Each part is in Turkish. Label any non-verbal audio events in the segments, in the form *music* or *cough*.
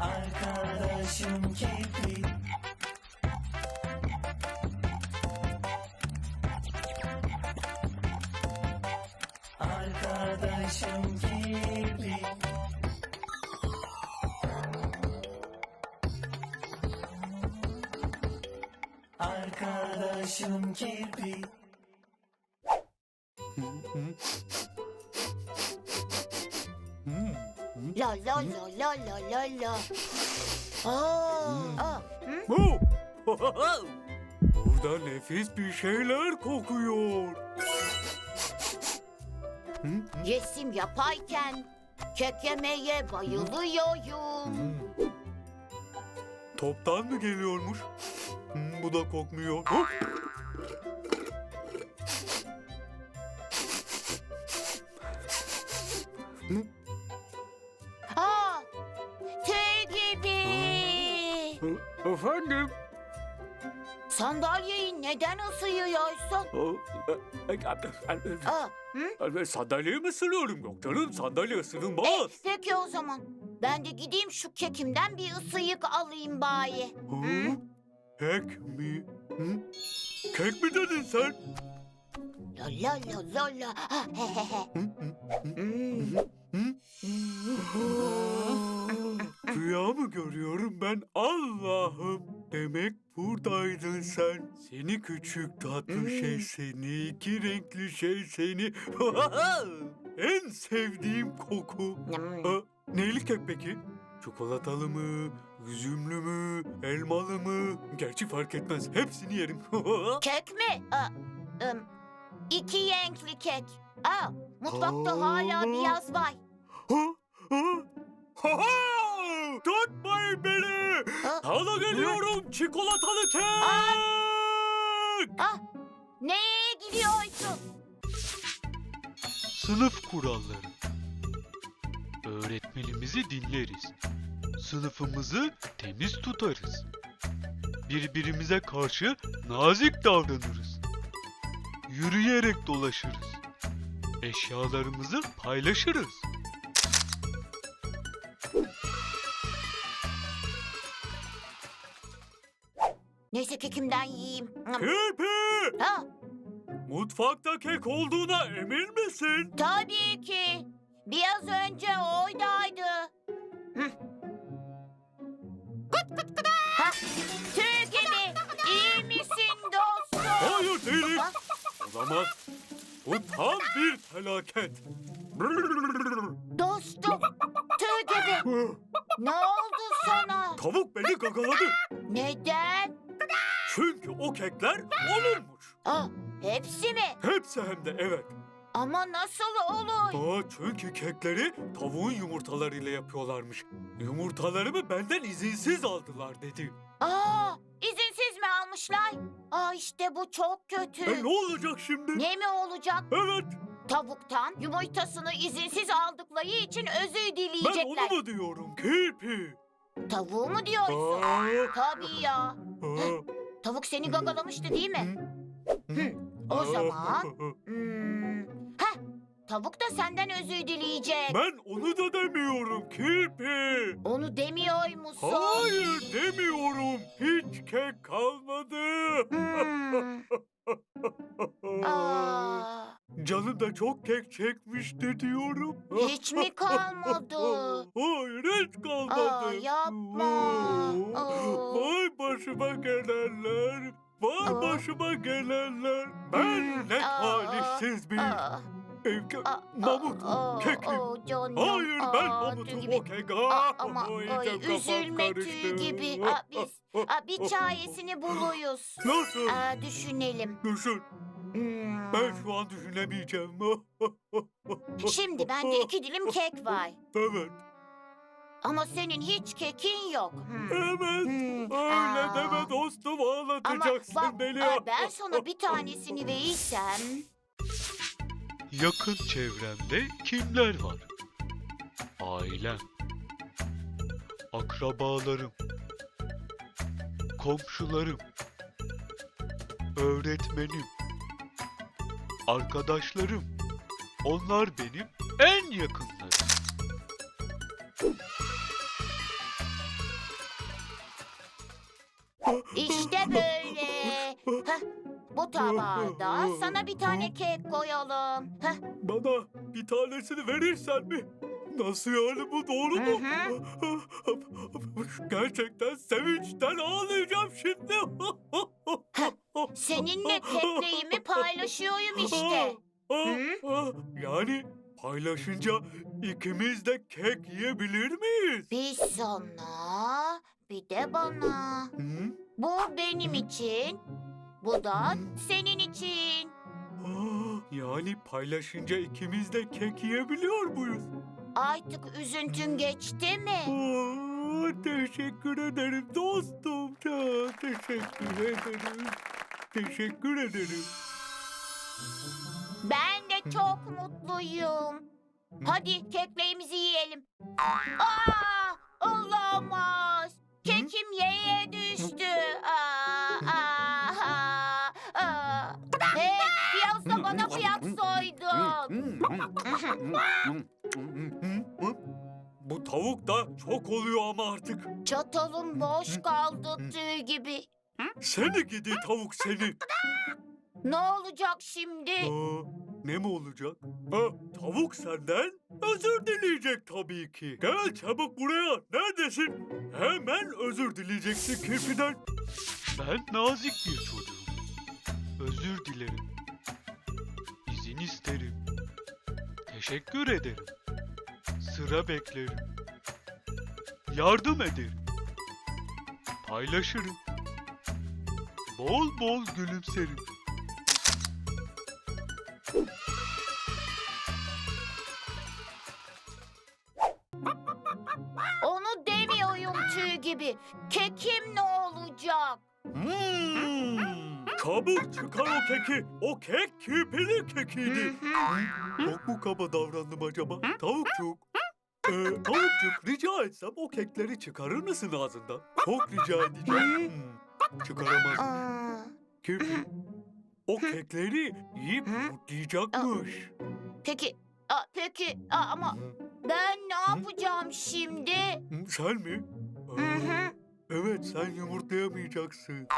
Arkadaşım kirpi Arkadaşım kirpi Arkadaşım kirpi La la la la la la la. Aa, aa, hı? Bu. *laughs* Burada nefis bir şeyler kokuyor. Resim yaparken kek yemeye bayılıyorum. Toptan mı geliyormuş? Hmm, bu da kokmuyor. Hop! Efendim? Sandalyeyi neden ısıyıyorsun? Aa, hı? Sandalyeyi mi ısırıyorum? Yok canım sandalye E, ısırılmaz. peki o zaman. Ben de gideyim şu kekimden bir ısıyık alayım bari. Hı? Kek mi? Hı? Kek mi dedin sen? La la la la la. Ha, he he he. Hmm. Rüya mı görüyorum ben Allah'ım? Demek buradaydın sen. Seni küçük tatlı şey seni, iki renkli şey seni. *laughs* en sevdiğim koku. Hmm. Ha, neyli kek peki? Çikolatalı mı, üzümlü mü, elmalı mı? Gerçi fark etmez. Hepsini yerim. *laughs* Kek mi? Aa, ım, iki renkli kek. Aa, mutfakta hala beyaz var. Ha? Ha? Ha? ha! Tutmayın beni! Ha? Hala geliyorum çikolatalı kek! Ah, neye gidiyorsun? Sınıf kuralları. Öğretmenimizi dinleriz. Sınıfımızı temiz tutarız. Birbirimize karşı nazik davranırız. Yürüyerek dolaşırız. Eşyalarımızı paylaşırız. Neyse kekimden yiyeyim. Kirpi! Ha, Mutfakta kek olduğuna emin misin? tabii ki. Biraz önce oradaydı. Hı. Ha, tüy gibi. İyi misin dostum? Hayır değilim. Ha? O zaman bu tam bir felaket. Dostum, tüy gibi. Ne oldu sana? Tavuk beni gagaladı. Neden? Çünkü o kekler onunmuş. Aa, hepsi mi? Hepsi hem de evet. Ama nasıl olur? Aa, çünkü kekleri tavuğun yumurtalarıyla yapıyorlarmış. Yumurtalarımı benden izinsiz aldılar dedi. Aa, izinsiz mi almışlar? Aa işte bu çok kötü. E ne olacak şimdi? Ne mi olacak? Evet, Tavuktan yumurtasını izinsiz aldıkları için özür ben dileyecekler. onu mu diyorum kirpi? Tavuğu mu diyorsun? Aa, Tabii ya. Tavuk seni gagalamıştı değil mi? Hı, o zaman... Hmm, heh, tavuk da senden özür dileyecek. Ben onu da demiyorum kirpi. Onu demiyor musun? Hayır demiyorum. Hiç kek kalmadı. Hmm. *laughs* Aa, Canım da çok kek çekmişti diyorum. hiç mi kalmadı? *laughs* Hayır hiç kalmadı. Aa, yapma. Başıma gelenler. Vay Aa. başıma gelenler. Ben Hmm, ne aa, talihsiz bir Aa, mamut aa, keklim. aa, canım, Hayır ben aa, mamutum gibi. o kek. Aa, ama ay, üzülme tüy gibi. Aa, biz aa, bir çaresini buluyuz. Nasıl? Aa, düşünelim. Düşün. Hmm. Ben şu an düşünemeyeceğim. *laughs* Şimdi bende iki dilim kek var. Evet. Ama senin hiç kekin yok. Hmm. Evet. Hmm, Öyle aa. deme dostum Ama ağlatacaksın bak beni. aa, ben sana bir tanesini verirsem... Yakın çevremde kimler var? Ailem. Akrabalarım. Komşularım. öğretmenim, arkadaşlarım. Onlar benim en yakınlarım. İşte böyle. Bu tabağa da sana bir tane kek koyalım. Heh, Bana bir tanesini verirsen mi? Nasıl yani bu doğru mu? Gerçekten sevinçten ağlayacağım şimdi. seninle kekliğimi paylaşıyorum işte. Yani paylaşınca ikimiz de kek yiyebilir miyiz? Bir sana, bir de bana. Hı? Bu benim için, bu da senin için. Aa, Yani paylaşınca ikimiz de kek yiyebiliyor muyuz? Artık üzüntün geçti mi? Aa, teşekkür ederim dostum. Çok teşekkür ederim. Teşekkür ederim. Ben de çok mutluyum. Hadi kekleğimizi yiyelim. Aa, olamaz. Kekim yere düştü. Aa, aa, aa, aa. Hey, biraz da bana kıyaksaydın. Bu tavuk da çok oluyor ama artık. Çatalım boş kaldı tüy gibi. Seni gidi tavuk seni. Ne olacak şimdi? Aa, ne mi olacak? Ha, tavuk senden özür dileyecek tabii ki. Gel çabuk buraya. Neredesin? Hemen özür dileyeceksin kirpiden. Ben nazik bir çocuğum. Özür dilerim. İzin isterim. Teşekkür ederim. Sıra beklerim. Yardım ederim. Paylaşırım. Bol bol gülümserim. Kekim ne olacak? Hmm, çabuk çıkar o keki. O kek kirpinin kekiydi. Çok mu kaba davrandım acaba? Tavukçuk. Ee, tavukçuk rica etsem o kekleri çıkarır mısın ağzından? Çok rica edeceğim. Hmm, çıkaramaz. Aa, Kirpi. O kekleri yiyip Hı? yumurtlayacakmış. peki, aa, peki aa, ama ben ne yapacağım şimdi? Sen mi? Hı. Evet sen yumurtlayamayacaksın.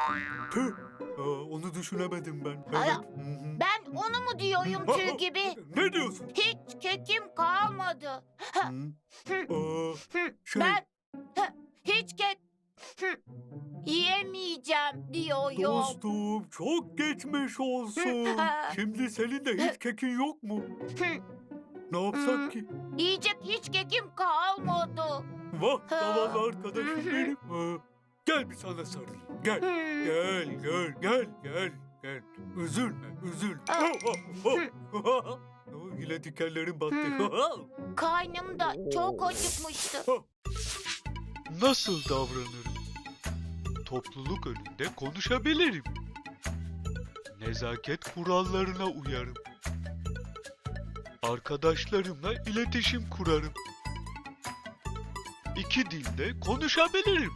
Tüh. Aa, onu düşünemedim ben. Evet. Hı hı. Ben onu mu diyorum Ha, tüy gibi? Ne diyorsun? Hiç kekim kalmadı. Hı. Aa, Hı, şey, Ben hı, hiç kek hı, yiyemeyeceğim diyorum. dostum çok geçmiş olsun. Şimdi senin de hiç kekin yok mu? Hı, Ne yapsak ki? Yiyecek hiç kekim kalmadı. Vah zavallı arkadaşım benim. Gel bir sana sarılayım. Gel. Gel gel gel gel gel. Üzülme üzülme. Oh, *laughs* Yine dikenlerim battı. Karnım da çok acıkmıştı. Nasıl davranırım? Topluluk önünde konuşabilirim. Nezaket kurallarına uyarım. Arkadaşlarımla iletişim kurarım. İki dilde konuşabilirim.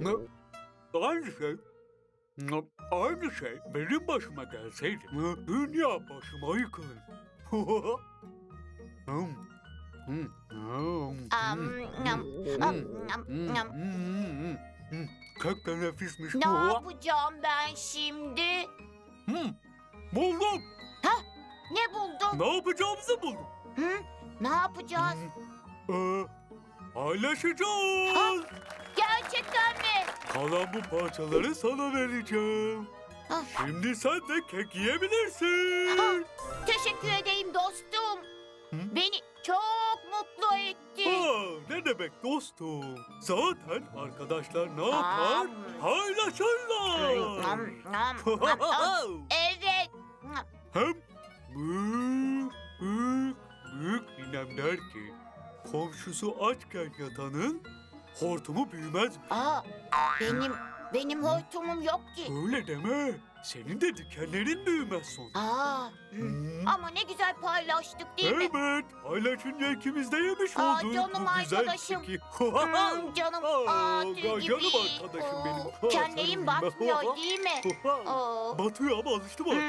Ne? Aynı şey. Aynı şey benim başıma gelseydi. Dünya başıma yıkılır. *laughs* Kek de nefismiş. Ne yapacağım ben şimdi? Hmm. Buldum. Ne buldun? Ne yapacağımızı buldum. Hı? Ne yapacağız? Ee, paylaşacağız. Gerçekten mi? Kalan bu parçaları sana vereceğim. Ah. Şimdi sen de kek yiyebilirsin. Teşekkür edeyim dostum. Hı? Beni çok mutlu etti. Aa, ne demek dostum? Zaten arkadaşlar ne yapar? Paylaşırlar. *laughs* Evet. Hem büyük büyük büyük ninem der ki komşusu açken yatanın hortumu büyümez. Aa, benim Benim hortumum yok ki. Öyle deme. Senin de dikenlerin büyümez sonra. Aa. Hmm. ama ne güzel paylaştık değil mi? Evet, paylaşınca ikimiz de yemiş Aa, olduk. canım Bu güzel arkadaşım. fikir. Hmm, *laughs* canım Aa, aa, tüy canım arkadaşım Oo, benim. Kendiğim Canım. batmıyor *laughs* değil mi? Oo. Batıyor ama alıştım artık.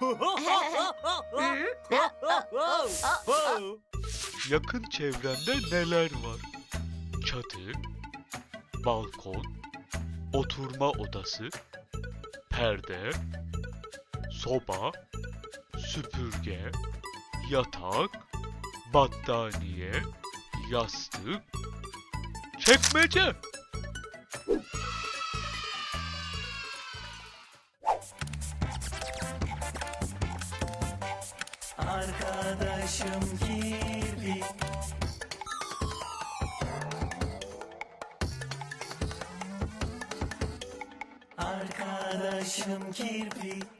*laughs* Yakın çevrende neler var? Çatı, balkon, oturma odası, perde, soba, süpürge, yatak, battaniye, yastık, çekmece. Arkadaşım kirpi Arkadaşım kirpi